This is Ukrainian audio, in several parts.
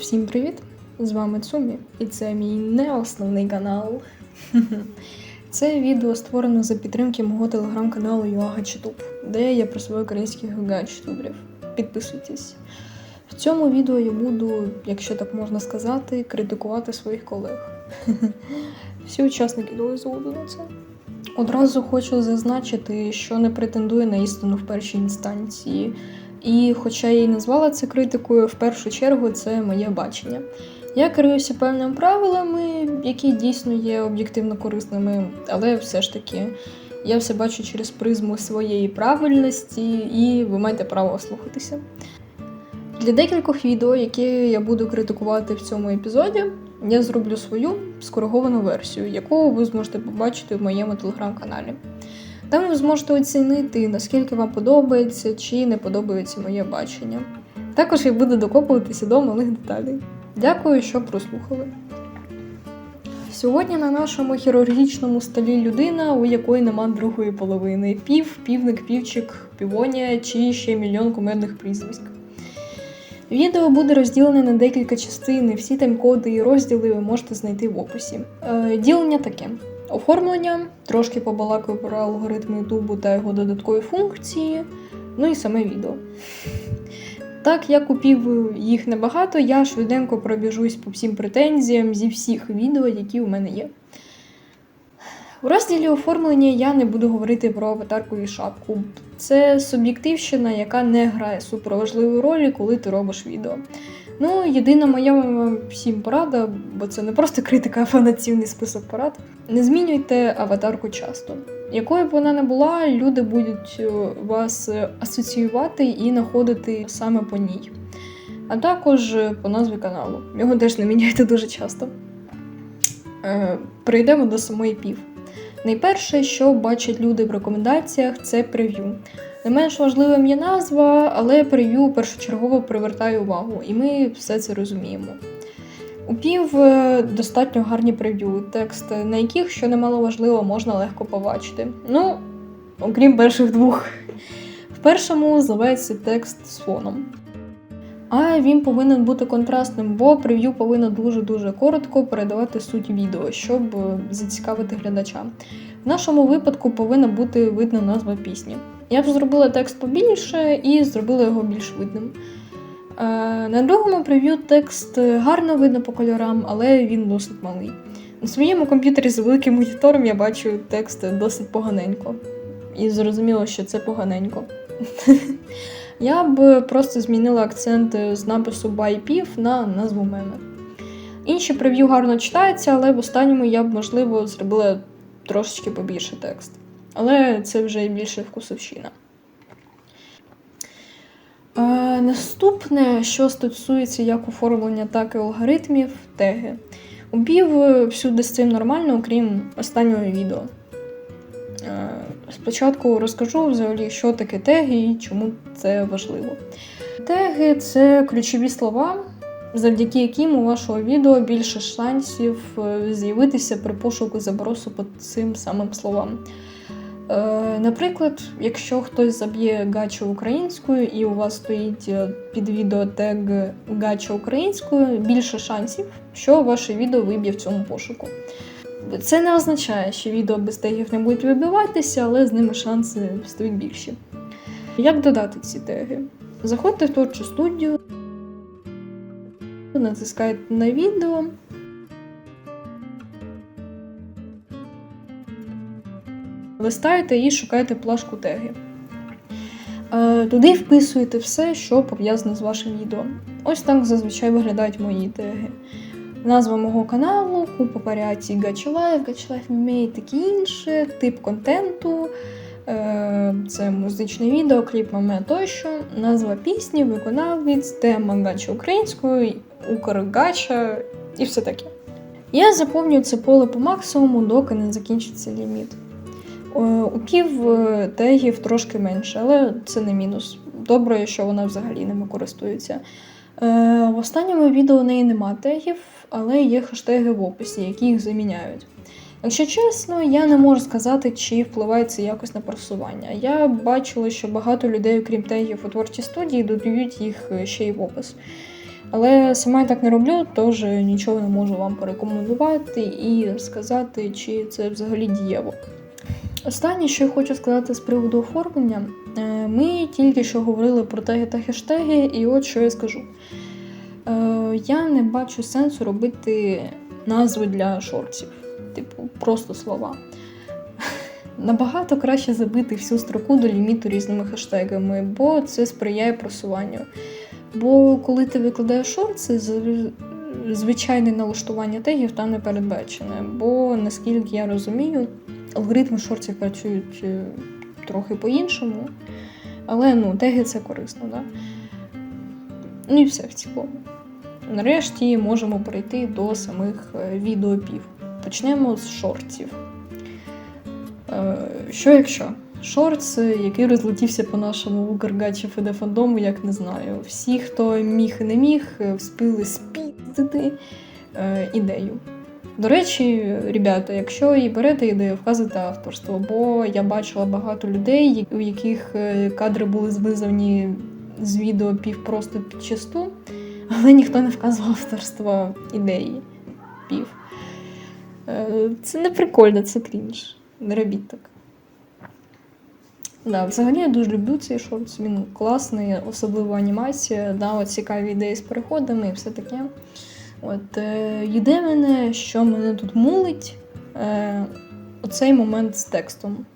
Всім привіт! З вами Цумі, і це мій не основний канал. Це відео створено за підтримки мого телеграм-каналу Юагачитуб, де я просуваю українських гаджетубрів. Підписуйтесь. В цьому відео я буду, якщо так можна сказати, критикувати своїх колег. Всі учасники дали згоду на це. Одразу хочу зазначити, що не претендую на істину в першій інстанції. І хоча я і назвала це критикою, в першу чергу це моє бачення. Я керуюся певними правилами, які дійсно є об'єктивно корисними, але все ж таки я все бачу через призму своєї правильності, і ви маєте право слухатися. Для декількох відео, які я буду критикувати в цьому епізоді, я зроблю свою скориговану версію, яку ви зможете побачити в моєму телеграм-каналі. Там ви зможете оцінити, наскільки вам подобається чи не подобається моє бачення. Також я буду докопуватися до малих деталей. Дякую, що прослухали. Сьогодні на нашому хірургічному столі людина, у якої нема другої половини: пів, півник, півчик, півонія чи ще мільйон кумедних прізвиськ. Відео буде розділене на декілька частин, всі тайм-коди і розділи ви можете знайти в описі. Е, ділення таке: оформлення, трошки побалакаю про алгоритми Ютубу та його додаткові функції, ну і саме відео. Так як купів їх небагато, я швиденько пробіжусь по всім претензіям зі всіх відео, які у мене є. У розділі оформлення я не буду говорити про аватарку і шапку. Це суб'єктивщина, яка не грає суперважливої ролі, коли ти робиш відео. Ну, єдина моя всім порада, бо це не просто критика, а повноцінний список порад. Не змінюйте аватарку часто. Якою б вона не була, люди будуть е, вас асоціювати і знаходити саме по ній. А також е, по назві каналу. Його теж не міняйте дуже часто. Е, Перейдемо до самої пів. Найперше, що бачать люди в рекомендаціях, це прев'ю. Не менш важливим є назва, але прев'ю першочергово привертає увагу, і ми все це розуміємо. У пів е, достатньо гарні прев'ю, текст, на яких, що немало важливо, можна легко побачити. Ну, окрім перших двох. В першому зливається текст з фоном. А він повинен бути контрастним, бо прев'ю повинно дуже-дуже коротко передавати суть відео, щоб е, зацікавити глядача. В нашому випадку повинна бути видна назва пісні. Я б зробила текст побільше і зробила його більш видним. Е, На другому прев'ю текст гарно видно по кольорам, але він досить малий. На своєму комп'ютері з великим монітором я бачу текст досить поганенько. І зрозуміло, що це поганенько. Я б просто змінила акцент з напису байпів на назву меми. Інші прев'ю гарно читаються, але в останньому я б, можливо, зробила трошечки побільше текст. Але це вже більше вкусовщина. Е, наступне, що стосується як оформлення, так і алгоритмів, теги. У Бів е, всюди з цим нормально, окрім останнього відео. Е, Спочатку розкажу взагалі, що таке теги і чому це важливо. Теги це ключові слова, завдяки яким у вашого відео більше шансів з'явитися при пошуку забросу по цим самим словам. Е, Наприклад, якщо хтось заб'є гача українською і у вас стоїть е, під відео тег гача українською, більше шансів, що ваше відео виб'є в цьому пошуку. Це не означає, що відео без тегів не будуть вибиватися, але з ними шанси стають більші. Як додати ці теги? Заходьте в творчу студію, натискаєте на відео. Листаєте і шукаєте плашку теги. Е, Туди вписуєте все, що пов'язане з вашим відео. Ось так зазвичай виглядають мої теги. Назва мого каналу, купа варіацій Life, Gacha Life таке інше, тип контенту, е, це музичне відео, кліп маме тощо, назва пісні, виконавець, тема гача українською, Укргача і все таке. Я заповнюю це поле по максимуму, доки не закінчиться ліміт. Е, У пів е, тегів трошки менше, але це не мінус. Добре, що вона взагалі ними користується. Е, В останньому відео у неї нема тегів, але є хештеги в описі, які їх заміняють. Якщо чесно, я не можу сказати, чи впливає це якось на просування. Я бачила, що багато людей, окрім тегів у творчій студії, додають їх ще й в опис. Але сама я так не роблю, тож нічого не можу вам порекомендувати і сказати, чи це взагалі дієво. Останнє, що я хочу сказати з приводу оформлення, Е, ми тільки що говорили про теги та хештеги, і от що я скажу. Е, Я не бачу сенсу робити назви для шортів, типу, просто слова. Набагато краще забити всю строку до ліміту різними хештегами, бо це сприяє просуванню. Бо коли ти викладаєш шорти, звичайне налаштування тегів там не передбачене. Бо наскільки я розумію, алгоритми шортів працюють е, трохи по-іншому. Але ну, теги це корисно, да? Ну і все в цілому. Нарешті можемо перейти до самих е, відеопів. Почнемо з шортів. Е, Що якщо? Шортс, який розлетівся по нашому Укргачі ФД фандому, як не знаю. Всі, хто міг і не міг, вспіли спіздити ідею. До речі, ребята, якщо і берете ідею, вказуйте авторство, бо я бачила багато людей, у яких е, кадри були звизані з відео пів просто підчасту, але ніхто не вказував авторство ідеї пів. Е, Це не прикольно, це крінж. Не робіть так. Да, взагалі я дуже люблю цей шорт, він класний, особливо анімація, да, цікаві ідеї з переходами і все таке. От, єдине, що мене тут мулить, е, оцей момент з текстом.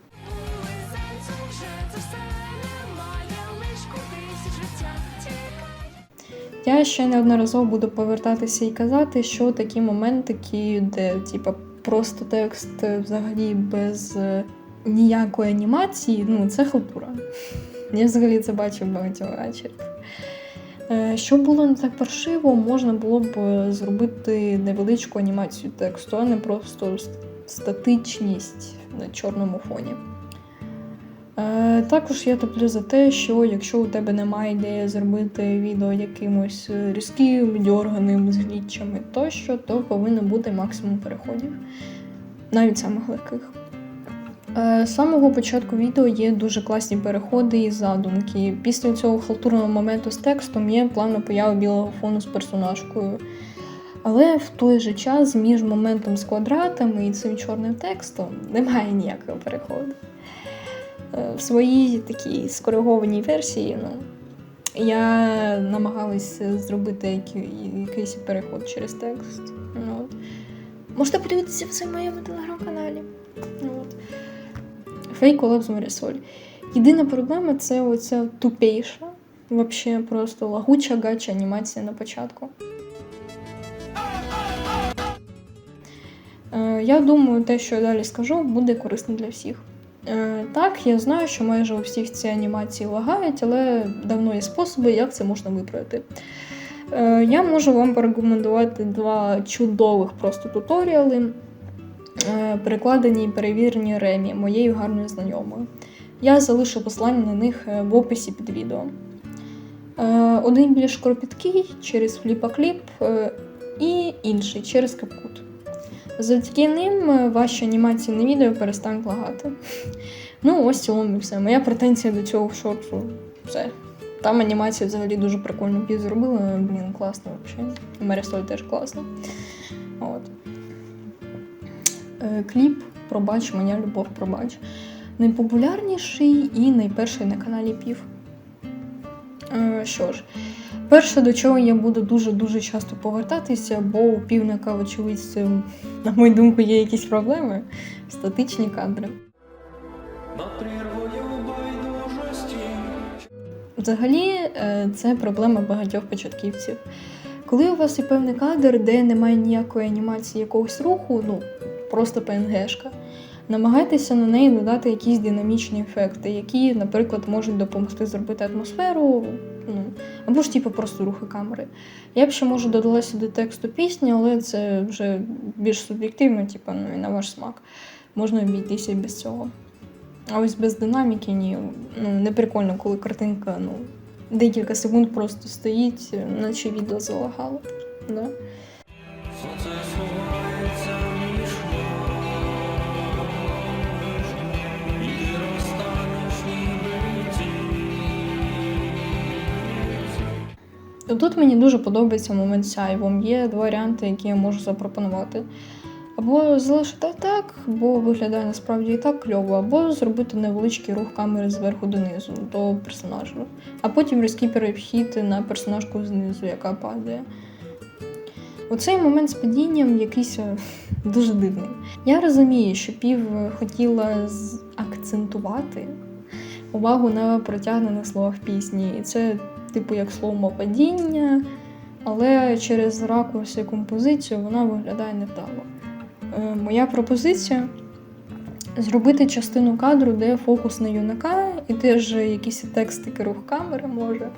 Я ще неодноразово буду повертатися і казати, що такі моментики, де типа просто текст взагалі без е, ніякої анімації, ну це халтура. Я взагалі це бачу багатьох вечорів. Е, Щоб було не так паршиво, можна було б е, зробити невеличку анімацію тексту, а не просто статичність на чорному фоні. Е, Також я топлю за те, що якщо у тебе немає ідеї зробити відео якимось різким, дьорганим, з глітчами тощо, то повинно бути максимум переходів, навіть самих легких. Е, З самого початку відео є дуже класні переходи і задумки. Після цього халтурного моменту з текстом є плавна поява білого фону з персонажкою. Але в той же час між моментом з квадратами і цим чорним текстом немає ніякого переходу. Е, В своїй такій скоригованій версії ну, я намагалась зробити якийсь переход через текст. Ну. Можете подивитися в моєму телеграм-каналі. От. Фейк колаб. Єдина проблема це оця тупейша, вообще просто лагуча гача анімація на початку. Е, Я думаю, те, що я далі скажу, буде корисно для всіх. Е, Так, я знаю, що майже у всіх ці анімації лагають, але давно є способи, як це можна виправити. Е, Я можу вам порекомендувати два чудових просто туторіали, перекладені і перевірені Ремі, моєю гарною знайомою. Я залишу посилання на них е, в описі під відео. Е, Один більш кропіткий через фліпакліп, е, і інший через капкут. Завдяки ним е, ваші анімації на відео перестануть лагати. Ну, ось в цілому і все. Моя претензія до цього шорту все. Там анімація взагалі дуже прикольно пів зробила. Блін, класно взагалі. Марісоль теж класно. От. Е, Кліп Пробач, моя любов пробач. Найпопулярніший і найперший на каналі Пів. Е, Що ж, перше, до чого я буду дуже-дуже часто повертатися, бо у півника, вочевидь, з цим, на мою думку, є якісь проблеми. Статичні кадри. Взагалі, е, це проблема багатьох початківців. Коли у вас є певний кадр, де немає ніякої анімації якогось руху, ну просто ПНГшка, намагайтеся на неї додати якісь динамічні ефекти, які, наприклад, можуть допомогти зробити атмосферу, ну або ж типу просто рухи камери. Я б ще може додала сюди тексту пісні, але це вже більш суб'єктивно, типу, ну і на ваш смак. Можна обійтися і без цього. А ось без динаміки ні. Ну, не прикольно, коли картинка ну, декілька секунд просто стоїть, наче відео залагало. Да? Тут мені дуже подобається момент сяйвом. Є два варіанти, які я можу запропонувати. Або залишити так, бо виглядає насправді і так кльово, або зробити невеличкий рух камери зверху донизу до персонажа, а потім різкий перехід на персонажку знизу, яка падає. Оцей момент з падінням якийсь е, дуже дивний. Я розумію, що пів хотіла акцентувати увагу на протягнених словах пісні. І це, типу, як слово падіння, але через ракурс і композицію вона виглядає невдало. Е, Моя пропозиція зробити частину кадру, де фокус на юнака, і теж якісь текстики рух камери може,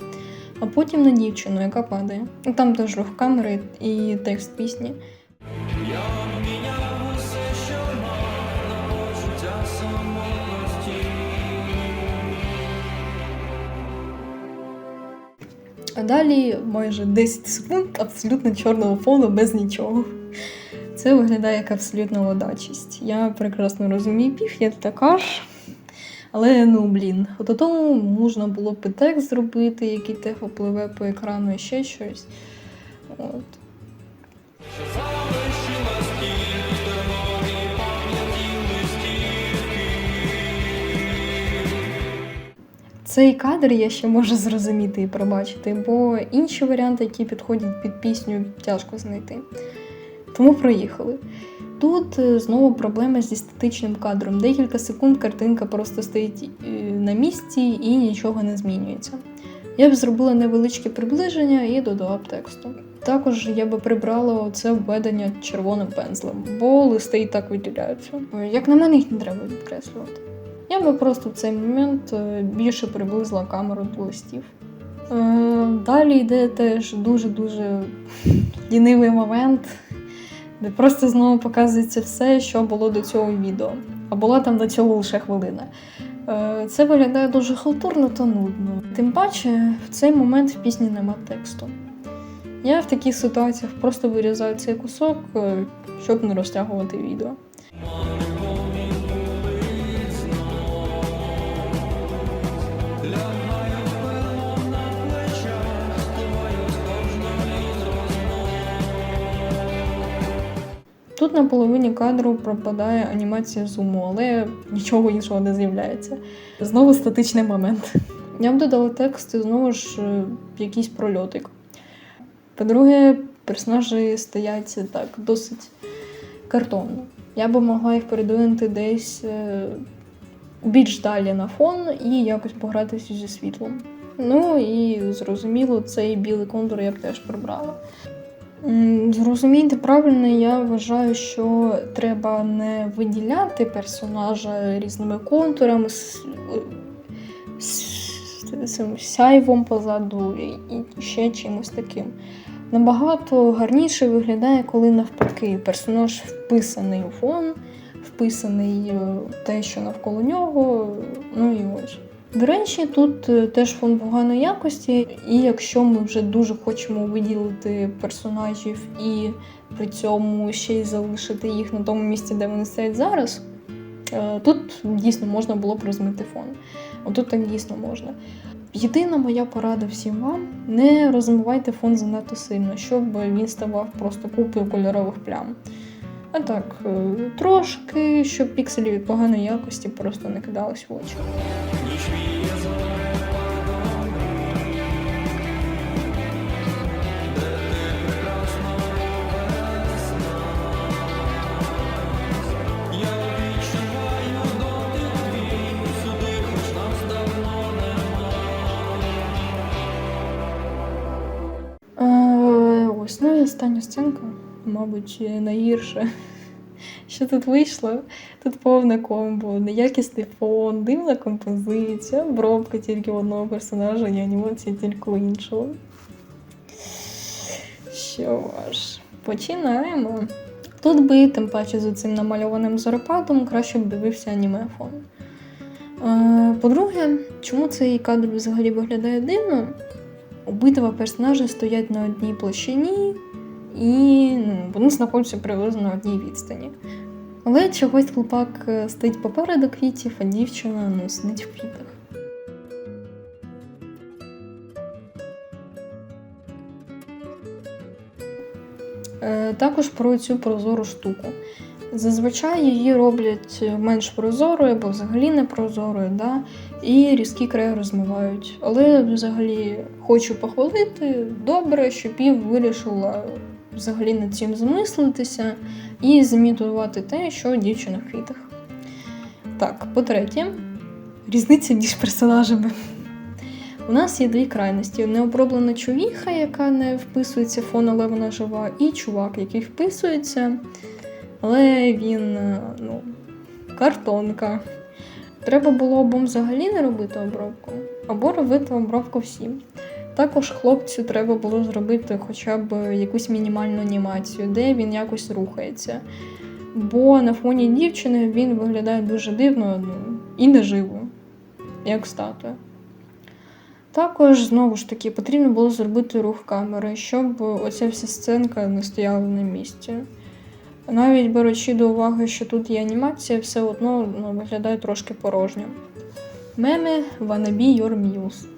а потім на дівчину, яка падає. Там теж рух камери і текст пісні. А далі майже 10 секунд абсолютно чорного фону без нічого. Це виглядає як абсолютна водачість. Я прекрасно розумію пів, я така ж. Але ну блін, от тому можна було б текст зробити, який тихо пливе по екрану і ще щось. От. Цей кадр я ще можу зрозуміти і пробачити, бо інші варіанти, які підходять під пісню, тяжко знайти. Тому проїхали. Тут е, знову проблема зі статичним кадром. Декілька секунд картинка просто стоїть е, на місці і нічого не змінюється. Я б зробила невеличке приближення і додала б тексту. Також я би прибрала це введення червоним пензлем, бо листи і так виділяються. Як на мене, їх не треба підкреслювати. Я би просто в цей момент е, більше приблизила камеру до листів. Е, Далі йде теж дуже-дуже лінивий момент, де просто знову показується все, що було до цього відео. А була там до цього лише хвилина. Е, Це виглядає дуже халтурно та нудно. Тим паче, в цей момент в пісні нема тексту. Я в таких ситуаціях просто вирізаю цей кусок, щоб не розтягувати відео. Тут на половині кадру пропадає анімація зуму, але нічого іншого не з'являється. Знову статичний момент. Я б додала текст і знову ж е, якийсь прольотик. По-друге, персонажі стоять так досить картонно. Я би могла їх передвинути десь е, більш далі на фон і якось погратися зі світлом. Ну і зрозуміло, цей білий контур я б теж прибрала. Зрозумійте правильно, я вважаю, що треба не виділяти персонажа різними контурами, з, цим сяйвом позаду і, і ще чимось таким. Набагато гарніше виглядає, коли навпаки персонаж вписаний у фон, вписаний е, те, що навколо нього. Ну і ось. До речі, тут е, теж фон поганої якості, і якщо ми вже дуже хочемо виділити персонажів і при цьому ще й залишити їх на тому місці, де вони стоять зараз, е, тут дійсно можна було б розмити фон. Отут так дійсно можна. Єдина моя порада всім вам: не розмивайте фон занадто сильно, щоб він ставав просто купою кольорових плям. А так, е, трошки, щоб пікселі від поганої якості просто не кидались в очі. Е, ось, ну і остання сценка, мабуть, найгірше. Що тут вийшло? Тут повне комбо, неякісний фон, дивна композиція, обробка тільки одного персонажа і анімація тільки іншого. Що ж, починаємо. Тут би, тим паче з цим намальованим зорепадом, краще б дивився аніме фон. Е, по-друге, чому цей кадр взагалі виглядає дивно? Обидва персонажі стоять на одній площині, і ну, вони знаходяться приблизно на одній відстані. Але чогось хлопак е, стоїть попереду квітів, а дівчина ну, сидить в квітах. Е, Також про цю прозору штуку. Зазвичай її роблять менш прозорою або взагалі не прозорою, да? і різкі краї розмивають. Але взагалі хочу похвалити, добре, що пів вирішила взагалі над цим замислитися і зімітувати те, що дівчина в квітах. Так, по-третє, різниця між персонажами. У нас є дві крайності: необроблена човіха, яка не вписується в фон, але вона жива, і чувак, який вписується, але він ну, картонка. Треба було або взагалі не робити обробку, або робити обробку всім. Також хлопцю треба було зробити хоча б якусь мінімальну анімацію, де він якось рухається. Бо на фоні дівчини він виглядає дуже дивно ну, і неживо, як статуя. Також, знову ж таки, потрібно було зробити рух камери, щоб оця вся сценка не стояла на місці. Навіть беручи до уваги, що тут є анімація, все одно ну, виглядає трошки порожньо. Меми wanna be your muse.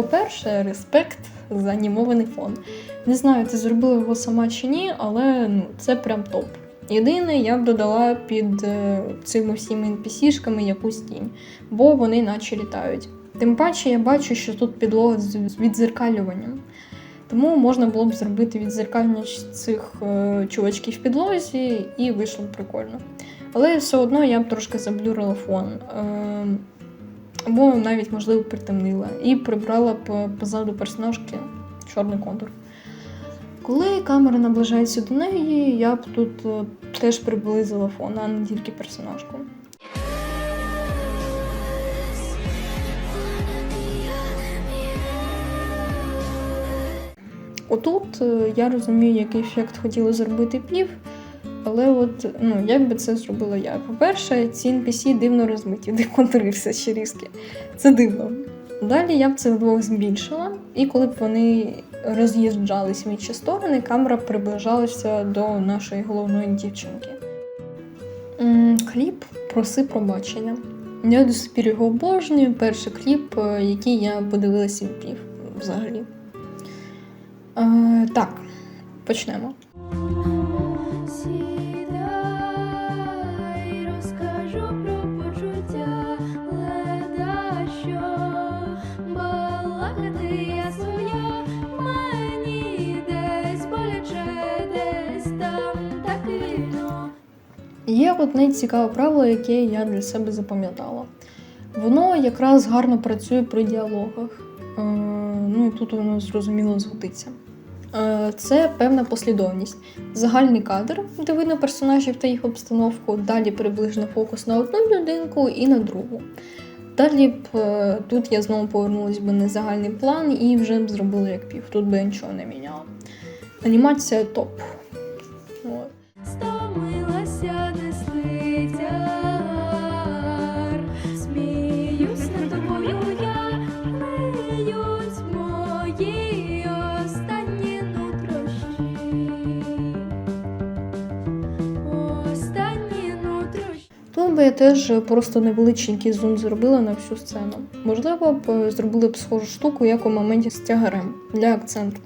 По-перше, респект за анімований фон. Не знаю, ти зробила його сама чи ні, але ну, це прям топ. Єдине, я б додала під е, цими всіми NPC-шками якусь тінь, бо вони наче літають. Тим паче я бачу, що тут підлога з відзеркалюванням. Тому можна було б зробити відзеркалення цих е, чувачків в підлозі і вийшло б прикольно. Але все одно я б трошки заблюрила фон. Або навіть, можливо, притемнила. І прибрала позаду персонажки чорний контур. Коли камера наближається до неї, я б тут е, теж приблизила фон, а не тільки персонажку. Отут е, я розумію, який ефект хотіли зробити пів, але от ну, як би це зробила я? По-перше, ці NPC дивно розмиті, де контури ще різкі. Це дивно. Далі я б це вдвох збільшила, і коли б вони роз'їжджались в інші сторони, камера приближалася до нашої головної дівчинки. Кліп проси пробачення. Я до сих пір його обожнюю. Перший кліп, е, який я подивилася від пів взагалі. Е, так, почнемо. Є одне цікаве правило, яке я для себе запам'ятала. Воно якраз гарно працює при діалогах. Е, ну і тут воно зрозуміло згодиться. Е, це певна послідовність. Загальний кадр, де видно персонажів та їх обстановку, далі приближно фокус на одну людинку і на другу. Далі б е, тут я знову повернулась би на загальний план і вже б зробила як пів. Тут би я нічого не міняла. Анімація топ. Би я теж просто невеличенький зум зробила на всю сцену. Можливо, б е, зробили б схожу штуку, як у моменті з тягарем для акценту.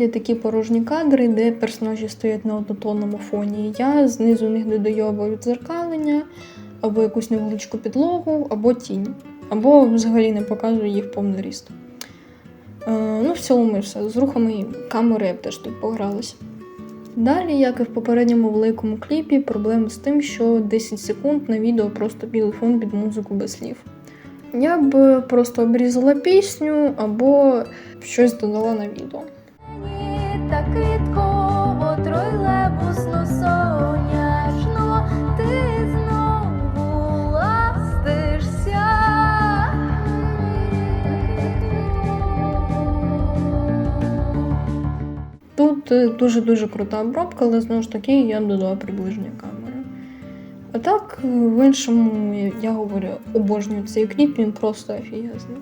Виходять такі порожні кадри, де персонажі стоять на однотонному фоні, я знизу них додаю або відзеркалення, або якусь невеличку підлогу, або тінь, або взагалі не показую їх повний ріст. Е, ну, в цілому все. З рухами камери я б теж тут погралася. Далі, як і в попередньому великому кліпі, проблема з тим, що 10 секунд на відео просто білий фон під музику без слів. Я б просто обрізала пісню або щось додала на відео. Квітково, тройлебусно соняшно, ти знову ластишся. Тут е, дуже-дуже крута обробка, але знову ж таки я додала приближення камери. А так, е, в іншому, я- говорю, обожнюю цей кліп, він просто офігезний.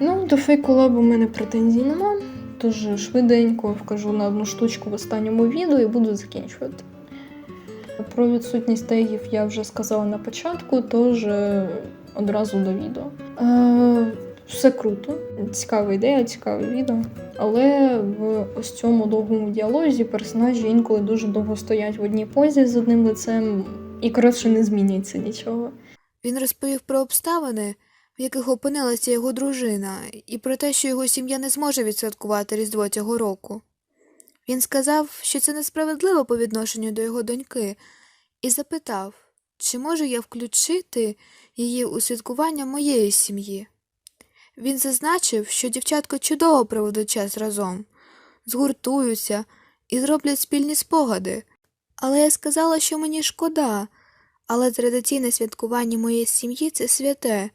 Ну, до фейк-колабу у мене претензій нема. Тож швиденько вкажу на одну штучку в останньому відео і буду закінчувати. Про відсутність тегів я вже сказала на початку, тож е, одразу до відео. Е, все круто, цікава ідея, цікаве відео. Але в ось цьому довгому діалозі персонажі інколи дуже довго стоять в одній позі з одним лицем і коротше не змінюється нічого. Він розповів про обставини, в яких опинилася його дружина, і про те, що його сім'я не зможе відсвяткувати Різдво цього року. Він сказав, що це несправедливо по відношенню до його доньки, і запитав, чи можу я включити її у святкування моєї сім'ї. Він зазначив, що дівчатка чудово проведуть час разом, згуртуються і зроблять спільні спогади. Але я сказала, що мені шкода, але традиційне святкування моєї сім'ї це святе.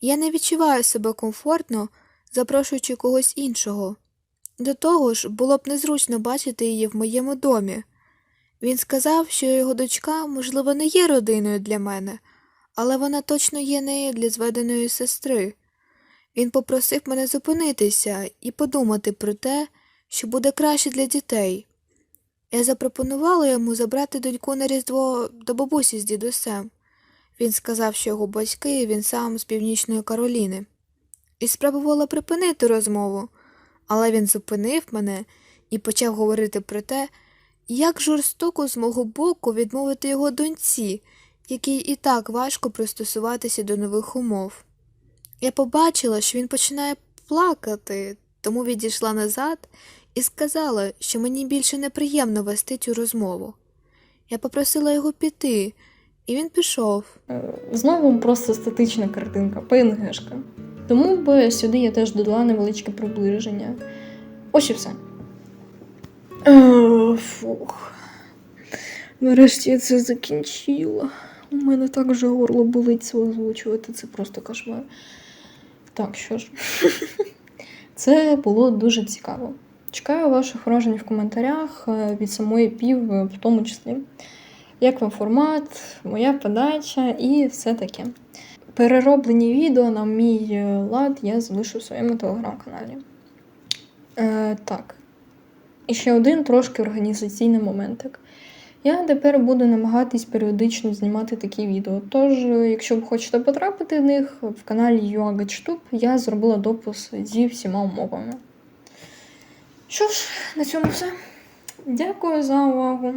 Я не відчуваю себе комфортно, запрошуючи когось іншого. До того ж, було б незручно бачити її в моєму домі. Він сказав, що його дочка, можливо, не є родиною для мене, але вона точно є нею для зведеної сестри. Він попросив мене зупинитися і подумати про те, що буде краще для дітей. Я запропонувала йому забрати доньку на Різдво до бабусі з дідусем. Він сказав, що його батьки він сам з Північної Кароліни. І спробувала припинити розмову, але він зупинив мене і почав говорити про те, як жорстоко з мого боку відмовити його доньці, якій і так важко пристосуватися до нових умов. Я побачила, що він починає плакати, тому відійшла назад і сказала, що мені більше неприємно вести цю розмову. Я попросила його піти, і він пішов. Е, Знову просто статична картинка, ПНГшка. Тому б сюди я теж додала невеличке приближення. Ось і все. Е, Фух. Нарешті я це закінчила. У мене так вже горло болить це озвучувати, це просто кошмар. Так, що ж. Це було дуже цікаво. Чекаю ваших вражень в коментарях е, від самої пів, в тому числі. Як вам формат, моя подача і все таке. Перероблені відео на мій е, лад я залишу в своєму телеграм-каналі. Е, так. І ще один трошки організаційний моментик. Я тепер буду намагатись періодично знімати такі відео. Тож, е, якщо ви хочете потрапити в них, в каналі UAGACHTUB я зробила допис зі всіма умовами. Що ж, на цьому все. Дякую за увагу.